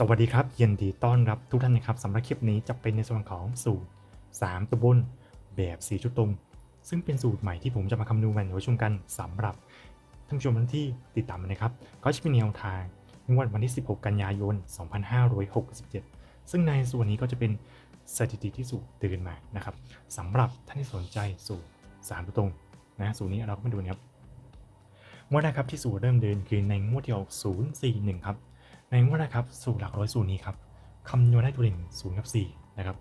สวัสดีครับยินดีต้อนรับทุกท่านนะครับสำหรับคลิปนี้จะเป็นในส่วนของสูตร 3 ตัวบนแบบ4ชุดตรง ซึ่งเป็นสูตรใหม่ที่ผมจะมาคำนวณไว้ชมกันสำหรับท่านผู้ชมท่านที่ติดตามนะครับ ก็จะเป็นแนวทางงวดวันที่ 16 กันยายน 2567 ซึ่งในส่วนนี้ก็จะเป็นสถิติที่สูตรตื่นมานะครับสำหรับท่านที่สนใจสูตร 3 ตัวตรงนะสูตรนี้เราก็มาดูนะครับงวดแรกครับที่สูตรเริ่มเดินคือในงวดที่ออก041 ครับ ในงวดนะครับสูตรหลักร้อยสูตรนี้ครับคำนวณได้ตัวเด่นศูนย์กับสี่นะครับ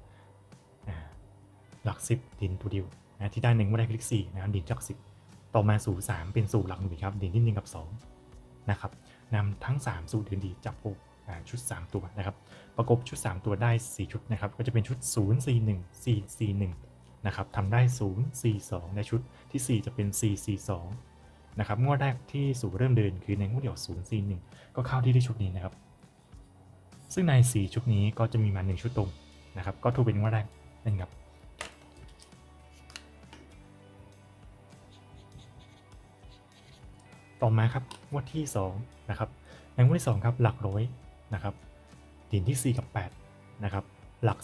หลักสิบดินตัวเดียวนะที่ได้หนึ่งว่าได้คลิกสี่นะครับดินจากสิบต่อมาสูตรสามเป็นสูตรหลักหน่วยครับดินที่หนึ่งกับสองนะครับนำทั้ง 3 สูตรอื่นดีจับโปอ่ชุด 3 ตัวนะครับประกบชุด 3 ตัวได้ 4 ชุดนะครับก็จะเป็นชุด 0 4 1 4 4 1นะครับทำได้ 0 4 2 ในชุดที่ 4 จะเป็น 4 4 2 นะครับงวดแรกที่สูตรเริ่มเดินคือในงวดเดียว0 4 1 ก็เข้าที่ได้ชุดนี้นะครับ ซึ่งใน 4 ชุดนี้ก็จะมีมา 1 ชุดตรงนะครับ ก็ถูกเป็นงวดแรกนั่นครับต่อมาครับงวดที่2นะครับในงวดที่ 2 ครับ หลักร้อยนะครับเดินที่ 4 กับ 8 นะครับ หลัก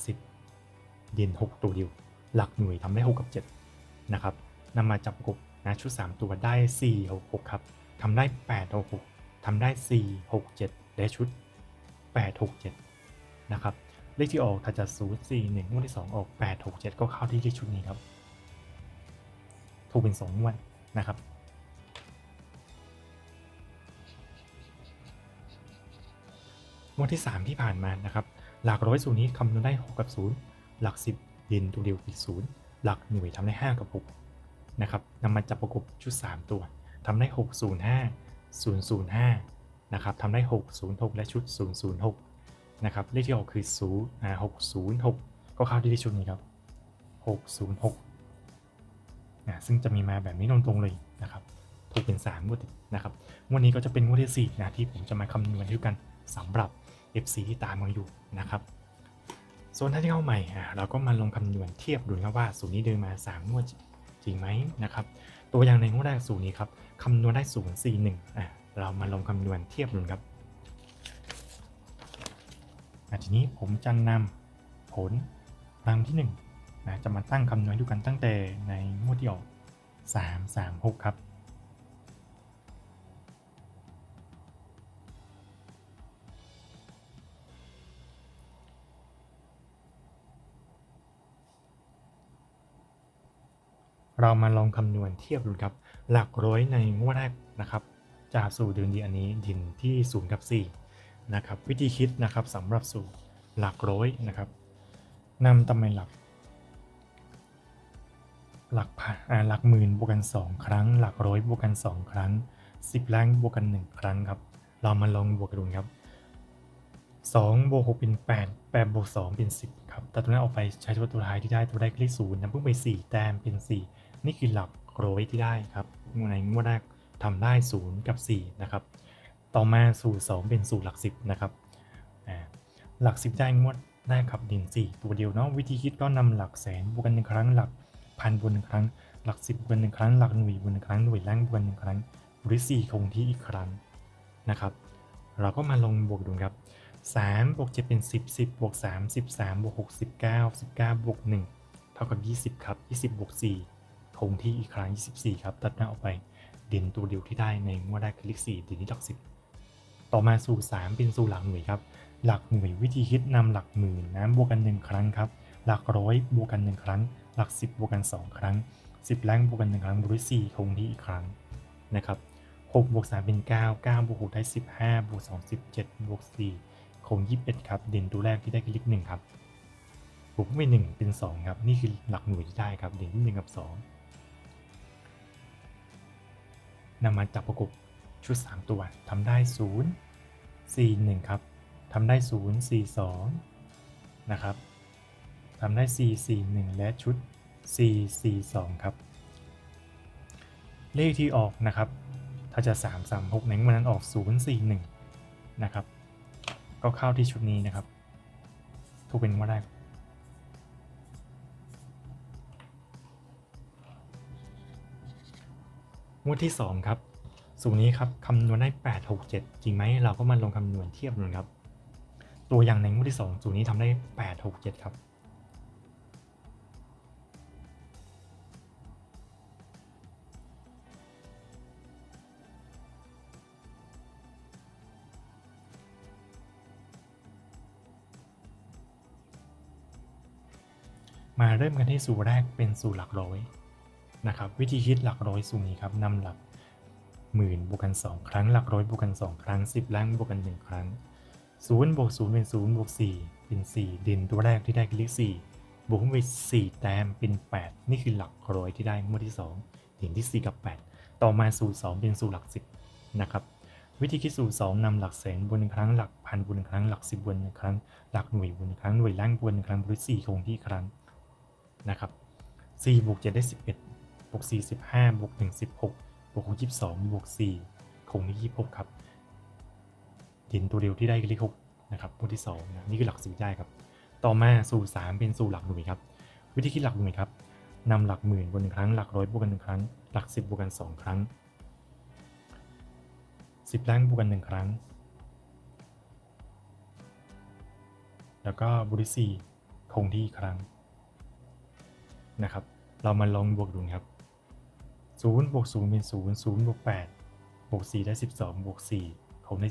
10ดิน6 ตัวเดียว หลักหน่วยทำได้ 6 กับ 7 นะครับนำมาจับกบ นะชุด 3 ตัวได้ 4 6 6 ครับทำได้ 8 6 6ทำได้ 4 6 7และชุด 8 6 7 นะครับ เลขที่ออกถ้าจะ0 4 1งวดที่ 2 ออก 8 6 7 ก็เข้าที่เลขชุดนี้ครับ ถูกเป็น2งวดนะครับงวดที่ 3 ที่ผ่านมานะครับหลักร้อยสูตรนี้คำนวณได้ 6 กับ 0 หลัก 10 ดินตัวเดียวอีก0หลักหน่วยทำได้ 5 กับ 6 นะครับนำมาจับประกบชุด 3 ตัวทำได้ 6 0 5 0 0 5นะครับทำได้ 6 0 6 และชุด 0 0 6นะครับเลขที่ออกคือ0อ่า6 0 6 ก็เข้าที่เลขชุดนี้ครับ 6 0 6นะซึ่งจะมีมาแบบนี้ตรงๆเลยนะครับถูกเป็น3งวดติดนะครับงวดนี้ก็จะเป็นงวดที่4นะที่ผมจะมาคำนวณให้ดูกันสำหรับ FC ที่ตามมาอยู่นะครับส่วนถ้าที่เข้าใหม่เราก็มาลงคำนวณเทียบดูนะว่าสูตรนี้เดินมา3งวด จริงไหมนะครับตัวอย่างในงวดแรกสูตรนี้ครับคำนวณได้0 4 1อะเรามาลองคำนวณเทียบดูครับอะทีนี้ผมจะนำผลรางที่1นะจะมาตั้งคำนวณดูกันตั้งแต่ในงวดที่ออก3 3 6 ครับ เรามาลองคำนวณเทียบดูครับหลักร้อยในงวดแรกนะครับจากสูตรเดินดีอันนี้ดินที่0กับ4นะครับวิธีคิดนะครับสำหรับสูตรหลักร้อยนะครับนำตำแหน่งหลัก หลักพันอ่าหลักหมื่นบวกกัน 2 ครั้ง หลักร้อยบวกกัน 2 ครั้ง 10แรงบวกกัน 1 ครั้งครับเรามาลองบวกกันดูครับ2บวก6เป็น 8 8บวก2เป็น 10 ครับแต่ตัวนั้นออกไปใช้ตัวตัวท้ายที่ได้ตัวได้เลขศูนย์นะเพิ่งไป 4 แต้มเป็น 4 นี่คือหลักร้อยที่ได้ครับในงวดแรกทำได้ 0 กับ 4 นะครับ ต่อมาสูตร2เป็นสูตรหลัก 10 นะครับ หลัก 10 ได้งวดแรกครับดิน4 ตัวเดียวเนาะ วิธีคิดก็นำหลักแสนบวกกันหนึ่งครั้ง หลักพันบวกหนึ่งครั้ง หลัก 10บวกกันหนึ่งครั้ง หลักหน่วยบวกหนึ่งครั้ง หน่วยแรงบวกกันหนึ่งครั้ง หรือ 4 คงที่อีกครั้งนะครับ เราก็มาลงบวกดูครับ3บวก7เป็น 10 10บวก3 13บวก6 19 19บวก1เท่ากับ 20 ครับ 20บวก4 คงที่อีกครั้ง 24 ครับตัดหน้าออกไปเด่นตัวเดียวที่ได้ในงวดแรกคือเลข4เด่นที่หลัก10 ต่อมาสู่ 3 เป็นสู่หลักหน่วยครับ หลักหน่วยวิธีคิดนำหลักหมื่นนะบวกกัน 1 ครั้งครับ หลักร้อยบวกกัน 1 ครั้ง หลัก 10บวกกัน 2 ครั้ง 10แรงบวกกัน 1 ครั้งบวก4คงที่อีกครั้งนะครับ6บวก3เป็น 9 9บวก6ได้ 15บวก2 17บวก4คง21 ครับ เด่นตัวแรกที่ได้คือเลข1ครับบวกไป1เป็น 2 ครับ นี่คือหลักหน่วยที่ได้ครับ เด่นที่1กับ 2 นำมาจับประกบชุด 3 ตัวทำได้ 0 4 1 ครับทำได้ 0 4 2 นะครับทำได้ 4 4 1 และชุด 4 4 2 ครับ เลขที่ออกนะครับ ถ้าจะ 3 3 6ในวันนั้นออก 0 4 1 นะครับ ก็เข้าที่ชุดนี้นะครับ ถูกเป็นว่าได้ งวดที่ 2 ครับ สูตรนี้ครับคำนวณได้ 8 6 7 จริงไหม เราก็มาลงคำนวณเทียบดูครับ ตัวอย่างในงวดที่ 2 สูตรนี้ทำได้ 8 6 7 ครับมาเริ่มกันที่สูตรแรกเป็นสูตรหลักร้อย นะครับวิธีคิดหลักร้อยสูตรนี้ครับนำหลักหมื่นบวกกัน 2 ครั้งหลักร้อยบวกกัน 2 ครั้ง 10ล้านบวกกัน 1 ครั้งศูนย์บวกศูนย์เป็นศูนย์บวกสี่เป็นสี่เด่นตัวแรกที่ได้คือเลขสี่บวกไปสี่แต้มเป็นแปดนี่คือหลักร้อยที่ได้งวดที่สองเด่นที่สี่กับแปดต่อมาสูตรสองเป็นสูตรหลักสิบนะครับวิธีคิดสูตรสองนำหลักแสนบนหนึ่งครั้งหลักพันบนหนึ่งครั้งหลักสิบบนหนึ่งครั้ง หลักหน่วยบนหนึ่งครั้งหน่วยล่างบนหนึ่งครั้งบวกสี่คงที่ครั้งนะครับสี่บวกจ็ดได้สิ บวกสี่สิบห้าบวกหนึ่งสิบหกบวกหกยี่สิบสองบวกสี่คงที่พบครับเด่นตัวเดียวที่ได้คือเลขหกนะครับงวที่สองนะนี่คือหลักสิบได้ครับ ต่อมาสูตรสามเป็นสูตรหลักหน่วยครับ วิธีคิดหลักหน่วยครับนำหลักหมื่นบวกหนึ่งครั้งหลักร้อยบวกกันหนึ่งครั้ง หลักสิบบวกกันสองครั้งสิบล้านบวกกันหนึ่งครั้ง แล้วก็บวกที่สี่คงที่อีกครั้งนะครับ เรามาลองบวกดูครับ 0บวก0เป็น0 0บวก8บวก4ได้ 12บวก4ผมได้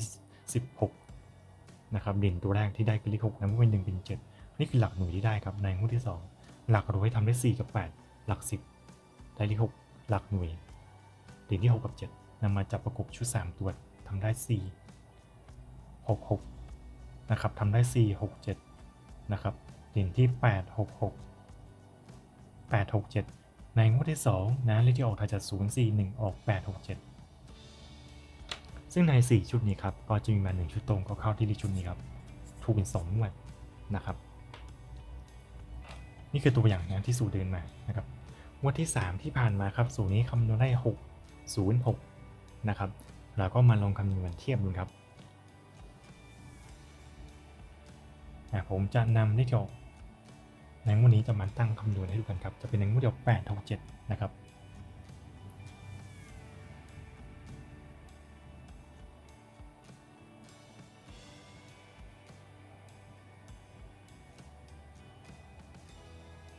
16 นะครับเด่นตัวแรกที่ได้คือเลข6นะเป็น1เป็น 7 นี่คือหลักหน่วยที่ได้ครับในงวดที่ 2 หลักร้อยทำได้ 4 กับ 8 หลัก 10 ได้เลข6หลักหน่วยเด่นที่ 6 กับ 7นำมาจับประกบชุด 3 ตัวทำได้ 4 6 6 นะครับทำได้ 4 6 7 นะครับเด่นที่ 8 6 6 8 6 7 ในงวดที่สองนะเลขที่ออกถัดจากศูนย์สี่หนึ่งออกแปดหกเจ็ดซึ่งใน 4 ชุดนี้ครับก็จะมีมา1ชุดตรงก็เข้าที่เลขชุดนี้ครับถูกเป็น2งวดนะครับ นี่คือตัวอย่างนะที่สูตรเดินมานะครับงวดที่ 3 ที่ผ่านมาครับสูตรนี้คำนวณได้ 6 0 6 นะครับเราก็มาลองคำนวณเทียบดูครับผมจะนำเลขที่ออก ในงวดนี้จะมาตั้งคำนวณให้ดูกันครับจะเป็นในงวดเดียว8 6 7นะครับ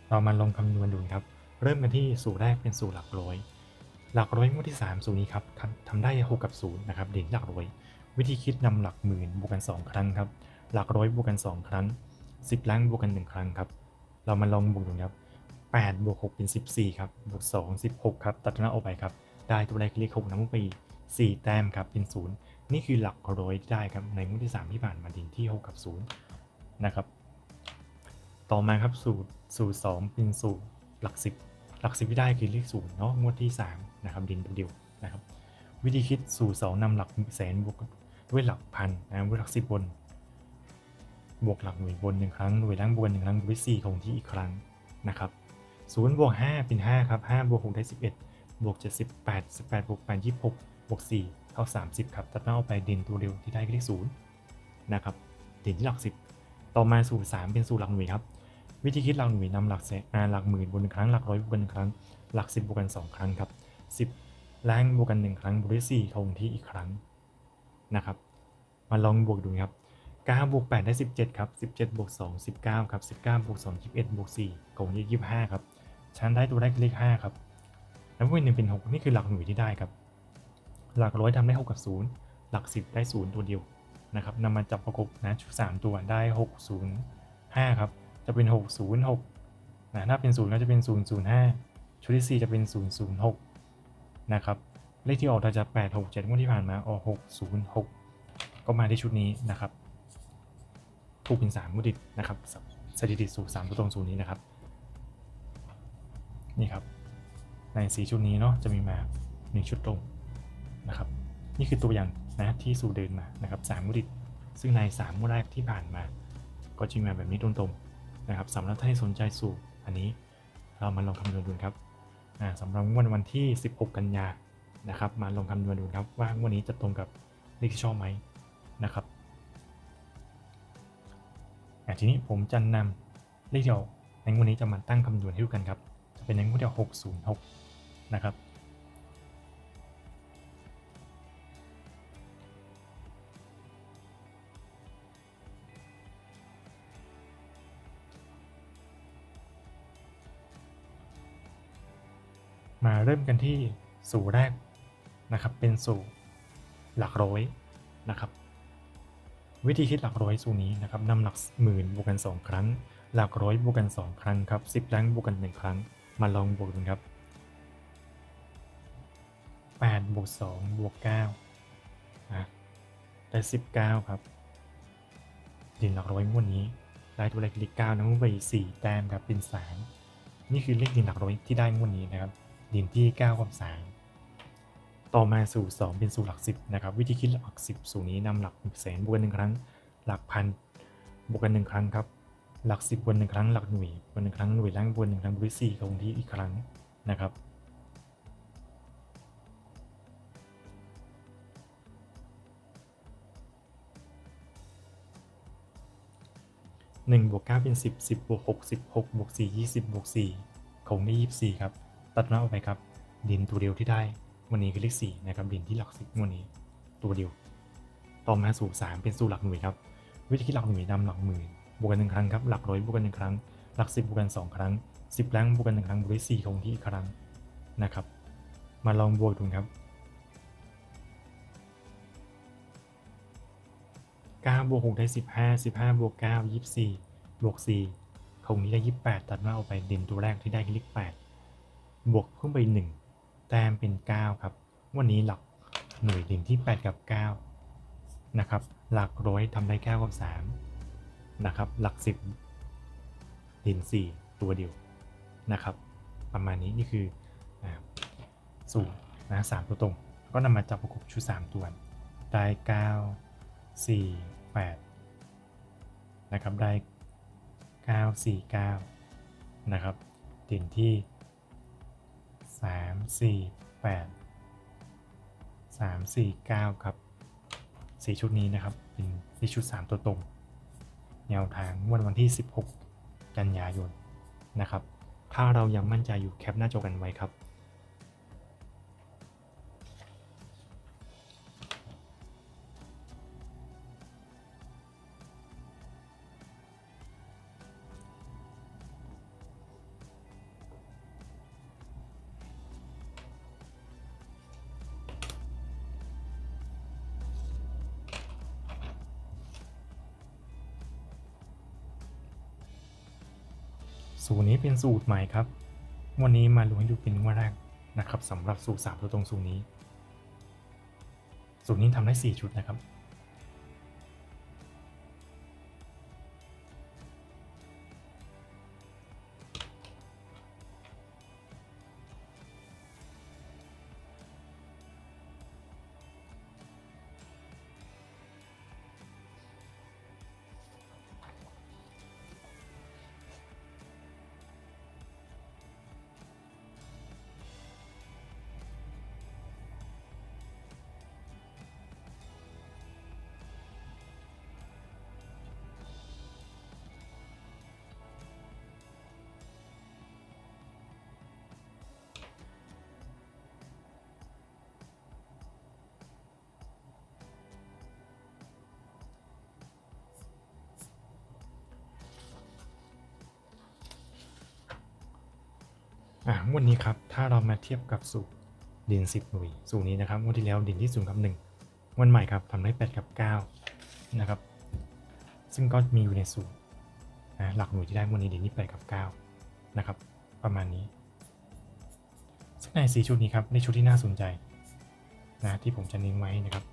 เรามาลองคำนวณดูครับเริ่มกันที่สูตรแรกเป็นสูตรหลักร้อย หลักร้อยงวดที่ 3 สูตรนี้ครับทำได้ 6 กับ0นะครับเด่นหลักร้อย วิธีคิดนำหลักหมื่นบวกกัน 2 ครั้งครับหลักร้อยบวกกัน 2 ครั้ง 10ล้านบวกกัน 1 ครั้งครับ เรามาลองบวกดูครับ8บวก6เป็น 14 ครับ บวก 2 16 ครับ ตัดหน้าออกไปครับ ได้ตัวแรกเลข6นำลงไป 4 แต้มครับ เป็น 0 นี่คือหลักร้อยที่ได้ครับ ในงวดที่ 3 ที่ผ่านมาด่นที่ 6 กับ 0 นะครับ ต่อมาครับสูตรสูตร 2 เป็นสูตรหลัก 10 หลัก 10 ที่ได้คือเลขศูนย์เนาะ งวดที่ 3 นะครับ ดินตัวเดียวนะครับ วิธีคิดสูตร 2นำหลักแสนบวกด้วยหลักพันนะด้วยหลัก 10บน บวกหลักหน่วยบนหนึ่งครั้งหน่วยล่างบวกหนึ่งครั้งบวกด้วย4คงที่อีกครั้งนะครับศูนย์บวก5เป็น5ครับ5บวก6ได้11บวก7 18 18บวก8 26บวก4เท่า30ครับตัดหน้าออกไปเด่นตัวเดียวที่ได้คือเลขศูนย์นะครับเด่นที่หลัก10ต่อมาสูตร3เป็นสูตรหลักหน่วยครับวิธีคิดหลักหน่วยนำหลักแสนหลักหมื่นบวกหนึ่งครั้งหลักร้อยบวกกันหนึ่งครั้งหลักสิบบวกกันสองครั้งครับสิบล้างบวกกันหนึ่งครั้งบวกด้วยสี่คงที่อีกครั้งนะครับ มาลองบวกดูครับ เก้าบวกแปดได้สิบเจ็ดครับสิบเจ็ดบวกสองสิบเก้าครับสิบเก้าบวกสองยี่สิบเอ็ดบวกสี่คงที่ยี่สิบห้าครับชั้นได้ตัวแรกเลขห้าครับแล้วเป็นหนึ่งเป็นหกนี่คือหลักหน่วยที่ได้ครับ หลักร้อยทำได้หกกับศูนย์หลักสิบได้ศูนย์ตัวเดียวนะครับนำมาจับประกบนะชุดสามตัวได้หกศูนย์ห้าครับ จะเป็น 606นะถ้าเป็น 0 ก็จะเป็น 005 ชุดที่ 4 จะเป็น 006 นะครับ เลขที่ออกถ้าจะ 867งวดที่ผ่านมาออก 606 ก็มาที่ชุดนี้นะครับ ถูกเป็น3งวดติดนะครับสถิติสูตร3ตัวตรงศูนย์นี้นะครับ นี่ครับ ในสีชุดนี้เนาะจะมีมา1ชุดตรงนะครับ นี่คือตัวอย่างนะที่สูเดินมานะครับ3งวดติดซึ่งใน3งวดแรกที่ผ่านมา ก็จะมาแบบนี้ตรงๆนะครับสำหรับท่านที่สนใจสูตรอันนี้เรามาลองคำนวณดูครับสำหรับงวดวันที่ 16 กันยานะครับ มาลองคำนวณดูครับว่างวดนี้จะตรงกับเลขที่ชอบไหมนะครับ ทีนี้ผมจะนำเลขเดี่ยวในงวดนี้จะมาตั้งคำนวณให้ดูกันครับ จะเป็นในงวดเดี่ยว606 นะครับ มาเริ่มกันที่สูตรแรกนะครับ เป็นสูตรหลักร้อยนะครับ วิธีคิดหลักร้อยสูตรนี้นะครับนำหลักหมื่นบวกกัน 2 ครั้ง หลักร้อยบวกกัน 2 ครั้งครับ10แรงบวกกัน 1 ครั้ง มาลองบวกดูครับ8บวก2บวก9นะได้ 19 ครับดินหลักร้อยงวดนี้ ได้ตัวเลขเลขเก้านะงวดไป4แต้มครับเป็น 3 นี่คือเลขดินหลักร้อยที่ได้งวดนี้นะครับดินที่ 9 กับ 3 ต่อมาสู่2เป็นสู่หลัก 10 นะครับ วิธีคิดหลัก 10 สู่นี้นำหลักแสนบวกกันหนึ่งครั้ง หลักพันบวกกันหนึ่งครั้งครับ หลัก 10บวกหนึ่งครั้ง หลักหน่วยบวกหนึ่งครั้ง หน่วยล่างบวกหนึ่งครั้งบวกสี่คงที่อีกครั้งนะครับหนึ่งบวกเก้าเป็นสิบสิบบวกหกสิบหกบวกสี่ยี่สิบบวกสี่คงได้ยี่สิบสี่ครับ ตัดมาออกไปครับดินตัวเดียวที่ได้ วันนี้คือเลขสี่นะครับดินที่หลักสิบวันนี้ ตัวเดียว ต่อมาสู่สามเป็นสู่หลักหน่วยครับ วิธีคิดหลักหน่วยนำหลักหมื่นบวกกันหนึ่งครั้งครับหลักร้อยบวกกันหนึ่งครั้ง หลักสิบบวกกันสองครั้งสิบแรงบวกกันหนึ่งครั้งบวกด้วยสี่คงที่อีกครั้งนะครับ มาลองบวกดูครับ9บวก6ได้ 15 15บวก9 24บวก4คงนี้ได้ 28 ตัดมาออกไปเด่นตัวแรกที่ได้คือเลข8บวกเพิ่มไป 1 แต้มเป็น 9 ครับ วันนี้หลักหน่วยเด่นที่ 8 กับ 9 นะครับ หลักร้อยทำได้9กับ 3 นะครับ หลัก 10เด่น4ตัวเดียวนะครับ ประมาณนี้นี่คือสูตรนะสามตัวตรง ก็นำมาจับประกบชุด 3 ตัว ได้ 9 4 8 นะครับ ได้ 9 4 9 นะครับเด่นที่ 3 4 8 3 4 9ครับสี่ชุดนี้นะครับ เป็นสี่ชุด3ตัวตรงแนวทางงวันวันที่ 16 กันยายนนะครับ ถ้าเรายังมั่นใจอยู่แคปหน้าจอกันไว้ครับ สูตรนี้เป็นสูตรใหม่ครับ วันนี้มาลงให้ดูเป็นงวันแรกนะครับสำหรับสูตรสามตัวตรงสูตรนี้ สูตรนี้ทำได้ 4 ชุดนะครับ อะงวันนี้ครับ ถ้าเรามาเทียบกับสูตรดิน 10 หน่วย สูตรนี้นะครับงวันที่แล้วดินที่0กับ1วันใหม่ครับทำได้8กับ9นะครับ ซึ่งก็มีอยู่ในสูตรนะหลักหน่วยที่ได้งวันนี้ดินที่8กับ9นะครับ ประมาณนี้ซึ่งในสีชุดนี้ครับในชุดที่น่าสนใจนะที่ผมจะเน้นไว้นะครับ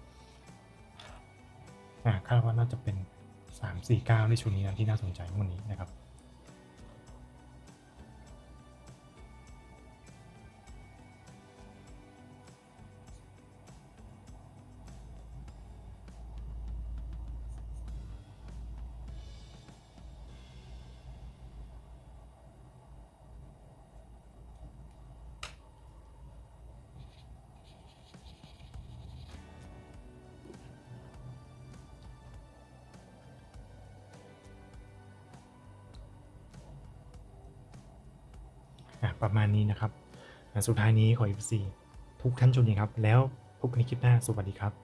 อ่าคาดว่าน่าจะเป็น 3 4 9 ในชุดนี้นะที่น่าสนใจงวันนี้นะครับ ประมาณนี้นะครับ สุดท้ายนี้ขอ FC ทุกท่านชมดีครับ แล้วพบกันในคลิปหน้า สวัสดีครับ